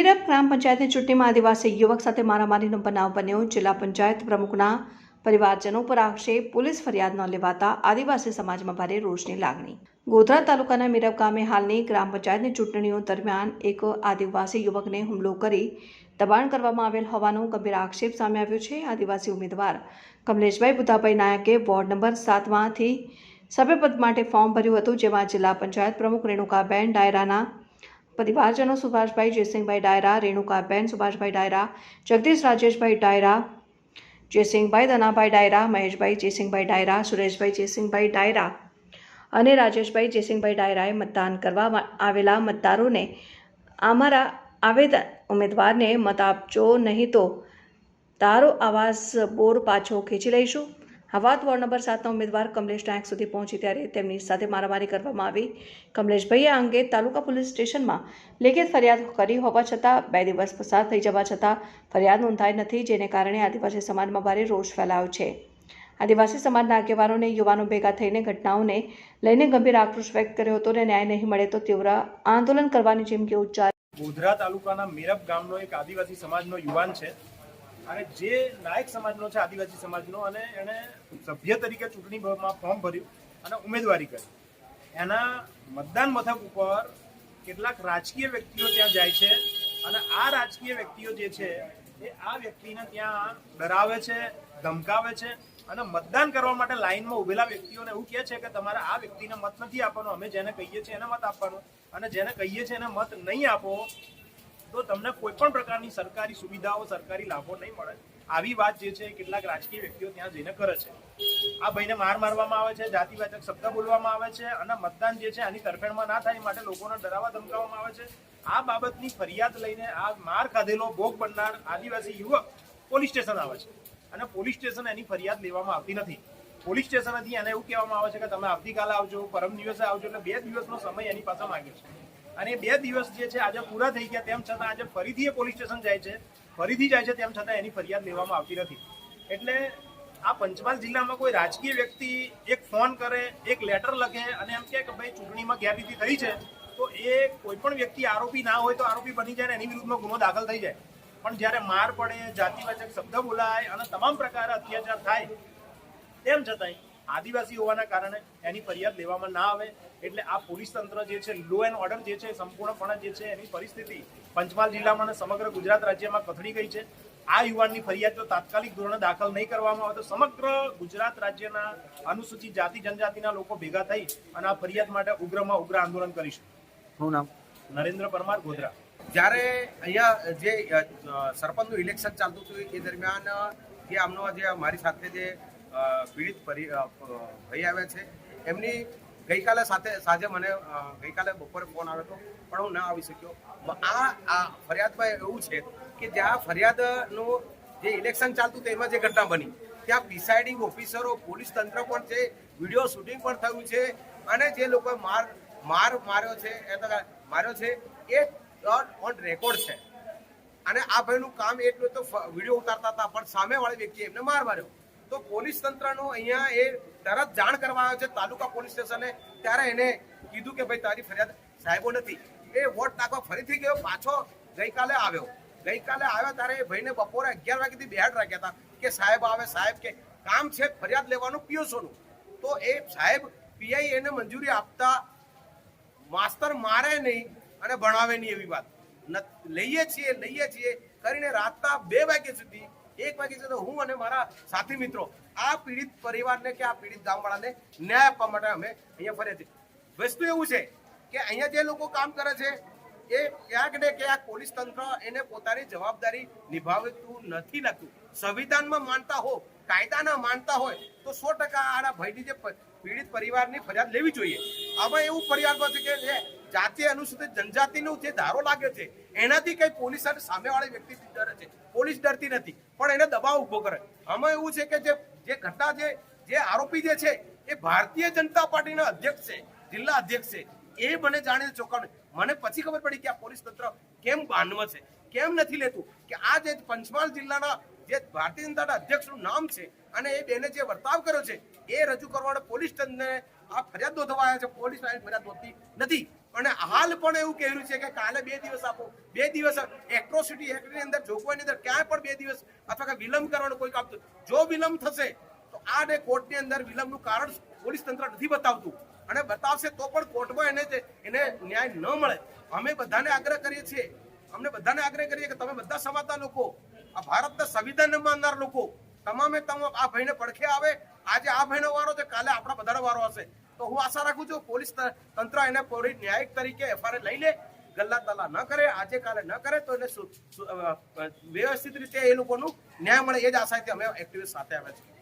મીરબ ગ્રામ પંચાયતની ચૂંટણીમાં આદિવાસી યુવક સાથે મારામારીનો બનાવ બન્યો. જિલ્લા પંચાયત પ્રમુખના પરિવારજનો પર આક્ષેપ. પોલીસ ફરિયાદ ન લેવાતા આદિવાસી સમાજમાં ભારે રોષની લાગણી. ગોધરા તાલુકાના મીરપ ગામે હાલની ગ્રામ પંચાયતની ચૂંટણીઓ દરમિયાન એક આદિવાસી યુવકને હુમલો કરી દબાણ કરવામાં આવેલ હોવાનો ગંભીર આક્ષેપ સામે આવ્યો છે. આદિવાસી ઉમેદવાર કમલેશભાઈ બુધાભાઈ નાયકે વોર્ડ નંબર સાતમાંથી સભ્યપદ માટે ફોર્મ ભર્યું હતું, જેમાં જિલ્લા પંચાયત પ્રમુખ રેણુકાબેન ડાયરાના પરિવારજનો સુભાષભાઈ જયસિંહભાઈ ડાયરા રેણુકાબેન સુભાષભાઈ ડાયરા, જગદીશ રાજેશભાઈ ડાયરા જયસિંહભાઈ દનાભાઈ ડાયરા, મહેશભાઈ જયસિંહભાઈ ડાયરા, સુરેશભાઈ જયસિંહભાઈ ડાયરા અને રાજેશભાઈ જયસિંહભાઈ ડાયરાએ મતદાન કરવા આવેલા મતદારોને અમારા આવેદન ઉમેદવારને મત આપજો નહીં તો તારો આવાસ બોર પાછો ખેંચી લઈશું. હવાત વોર્ડ નંબર સાતના ઉમેદવાર કમલેશ નાયક સુધી પહોંચી ત્યારે તેમની સાથે મારામારી કરવામાં આવી. કમલેશભાઈએ આ અંગે તાલુકા પોલીસ સ્ટેશનમાં લેખિત ફરિયાદ કરી હોવા છતાં બે દિવસ પસાર થઈ જવા છતાં ફરિયાદ નોંધાઈ નથી, જેને કારણે આદિવાસી સમાજમાં ભારે રોષ ફેલાયો છે. આદિવાસી સમાજના આગેવાનોને, યુવાનો ભેગા થઈને ઘટનાઓને લઈને ગંભીર આક્રોશ વ્યક્ત કર્યો હતો અને ન્યાય નહીં મળે તો તીવ્ર આંદોલન કરવાની ચીમકી ઉચ્ચારી ગોધરા તાલુકાના મેરબ ગામનો એક આદિવાસી સમાજનો યુવાન છે. અને જે નાયક સમાજનો છે, આદિવાસી સમાજનો, અને એણે સભ્ય તરીકે ચૂંટણીમાં ફોર્મ ભર્યું અને ઉમેદવારી કરી. એના મતદાન મથક ઉપર કેટલાક રાજકીય વ્યક્તિઓ ત્યાં જાય છે અને આ રાજકીય વ્યક્તિઓ જે છે, એ આ વ્યક્તિને ત્યાં ડરાવે છે, ધમકાવે છે અને મતદાન કરવા માટે લાઈનમાં ઉભેલા વ્યક્તિઓને એવું કહે છે કે તમારે આ વ્યક્તિને મત નથી આપવાનો, અમે જેને કહીએ છીએ એને મત આપવાનો. અને જેને કહીએ છીએ એને મત નહીં આપો તો તમને કોઈ પણ પ્રકારની સરકારી સુવિધાઓ, સરકારી લાભો નહીં મળે. આવી વાત જે છે, કેટલાક રાજકીય વ્યક્તિઓ ત્યાં જઈને કરે છે. આ ભાઈને માર મારવામાં આવે છે, જાતિવાચક શબ્દ બોલવામાં આવે છે અને મતદાન જે છે, આની તરફેણમાં ના થાય માટે લોકોને ડરાવવા ધમકાવવામાં આવે છે. આ બાબતની ફરિયાદ લઈને આ માર ખાધેલો ભોગ બનનાર આદિવાસી યુવક પોલીસ સ્ટેશન આવે છે. અને પોલીસ સ્ટેશન એની ફરિયાદ લેવામાં આવતી નથી. પોલીસ સ્ટેશનથી એને એવું કહેવામાં આવે છે કે તમે આવતીકાલે આવજો, પરમ દિવસે આવજો, એટલે બે દિવસનો સમય એની પાસે માંગ્યો છે. અને બે દિવસ જે છે, આજે પૂરા થઈ ગયા, તેમ છતાં આજે ફરીથી એ પોલીસ સ્ટેશન જાય છે, ફરીથી જાય છે, તેમ છતાં એની ફરિયાદ લેવામાં આવતી નથી. એટલે આ પંચમહાલ જિલ્લામાં કોઈ રાજકીય વ્યક્તિ એક ફોન કરે, એક લેટર લખે અને એમ કહે કે ભાઈ ચૂંટણીમાં ગેરરીતિ થઈ છે, તો એ કોઈ પણ વ્યક્તિ આરોપી ના હોય તો આરોપી બની જાય એની વિરુદ્ધમાં ગુનો દાખલ થઈ જાય. પણ જ્યારે માર પડે, જાતિવાચક શબ્દ બોલાય અને તમામ પ્રકારે અત્યાચાર થાય, તેમ છતાંય આદિવાસી હોવાના કારણે એની ફરિયાદ લેવામાં ના આવે. એટલે આ પોલીસ તંત્ર જે છે લો એન્ડ ઓર્ડર જે છે સંપૂર્ણપણે જે છે એની પરિસ્થિતિ પંચમહાલ જિલ્લામાં અને સમગ્ર ગુજરાત રાજ્યમાં કથળી ગઈ છે. આ યુવાનની ફરિયાદ જો તાત્કાલિક ધોરણે દાખલ નહીં કરવામાં આવે તો સમગ્ર ગુજરાત રાજ્યના અનુસૂચિત જાતિ જનજાતિના લોકો ભેગા થઈ અને આ ફરિયાદ માટે ઉગ્રમાં ઉગ્ર આંદોલન કરીશું. શું નામ? નરેન્દ્ર પરમાર ગોધરા. જ્યારે અહીંયા જે સરપંચનું ઇલેક્શન ચાલતું હતું એ દરમિયાન જે આમનો જે મારી સાથે જે પીડિત ભાઈ આવ્યા છે. એમની ગઈકાલે સાથે, સાંજે મને ગઈકાલે બપોરે ફોન આવ્યો હતો, પણ હું ના આવી શક્યો. આ આ ફરિયાદમાં એવું છે કે જ્યાં ફરિયાદનું જે ઇલેક્શન ચાલતું હતું, એમાં જે ઘટના બની, ત્યાં પ્રિસાઇડિંગ ઓફિસરો, પોલીસ તંત્ર પણ છે, વીડિયો શૂટિંગ પણ થયું છે, અને જે લોકોએ માર માર માર્યો છે, એ માર્યો છે, એ ઓન રેકોર્ડ છે. અને આ ભાઈનું કામ એટલું તો વીડિયો ઉતારતા હતા, પણ સામેવાળી વ્યક્તિએ એમને માર માર્યો. તો પોલીસ તંત્રનો અહીંયા એ તરત જાણ કરવા આવ્યો છે, તાલુકા પોલીસ સ્ટેશને. ત્યારે એને કીધું કે ભાઈ, તારી ફરિયાદ સાહેબો નથી. એ વોટ નાખવા ફરીથી ગયો, પાછો ગઈકાલે આવ્યો. ગઈકાલે આવ્યા ત્યારે એ ભાઈને બપોરે અગિયાર વાગ્યાથી બેહાડ રાખ્યા હતા કે સાહેબ આવે, સાહેબ કે કામ છે, ફરિયાદ લેવાનું પીઓસોનું તો એ સાહેબ પીઆઈ એને મંજૂરી આપતા માસ્તર મારે નહીં અને ભણાવે નહીં એવી વાત. લઈએ છીએ લઈએ છીએ. કરીને રાતના બે વાગ્યા સુધી એક વાગ્યા સુધી હું અને મારા સાથી મિત્રો આ પીડિત પરિવારને કે આ પીડિત ગામવાળાને ન્યાય આપવા માટે અમે અહીંયા ફરી છીએ. વસ્તુ એવું છે કે અહીંયા જે લોકો કામ કરે છે, એ ક્યાંક ને ક્યાંક પોલીસ તંત્ર એને પોતાની જવાબદારી નિભાવતું નથી લાગતું. સંવિધાનમાં માનતા હો, કાયદાના માનતા હોય, તો સો ટકા આના ભયની જે પીડિત પરિવારની ફરિયાદ લેવી જોઈએ. આમાં એવું ફરિયાદ છે કે જાતિ અનુસૂચિત જનજાતિનો જે ધારો લાગે છે, એનાથી કઈ પોલીસ અને સામેવાળી વ્યક્તિ ડરે છે. પોલીસ ડરતી નથી, પણ એને દબાવ ઊભો કરે. આમાં એવું છે કે જે જે ઘટના જે જે આરોપી જે છે, એ ભારતીય જનતા પાર્ટીના અધ્યક્ષ છે, જિલ્લા અધ્યક્ષ છે. એ મને જાણીને ચોંકાવને. મને પછી ખબર પડી કે આ પોલીસ તંત્ર કેમ બાનવ છે, કેમ નથી લેતું કે આ જે પંચમહાલ જિલ્લાના જે ભારતીય જનતાના અધ્યક્ષનું નામ છે અને એ બેને જે વર્તાવ કર્યો છે, એ રજૂ કરવા માટે પોલીસ તંત્રને આ ફરિયાદ નોંધવા આવ્યા છે. પોલીસ ફરિયાદ નોંધતી નથી. અને હાલ પણ એવું કહેલું છે કે કાલે બે દિવસ આપો. બે દિવસ એટ્રોસિટી એક્ટની અંદર જોગવાઈની અંદર ક્યાંય પણ બે દિવસ અથવા કે વિલંબ કરવાનું કોઈ કામ જો વિલંબ થશે, તો આ ડે કોર્ટની અંદર વિલંબનું કારણ પોલીસ તંત્ર નથી બતાવતું. અને બતાવશે તો પણ કોર્ટમાં એને એને ન્યાય ન મળે. અમે બધાને આગ્રહ કરીએ છીએ. અમને બધાને આગ્રહ કરીએ કે તમે બધા સમાજના લોકો, આ ભારતના સંવિધાન માનનાર લોકો, તમામે તમામ આ ભાઈને પડખે આવે. આજે આ ભાઈનો વારો છે, કાલે આપણા બધાનો વારો હશે. તો હું આશા રાખું છું પોલીસ તંત્ર એને પોલીસ ન્યાયિક તરીકે એફઆઈઆર લઈ લે, ગલ્લા તલ્લા ન કરે, આજે કાલે ન કરે, તો એને વ્યવસ્થિત રીતે એ લોકોનું ન્યાય મળે, એ જ આશાથી અમે એક્ટિવિસ્ટ સાથે આવ્યા છીએ.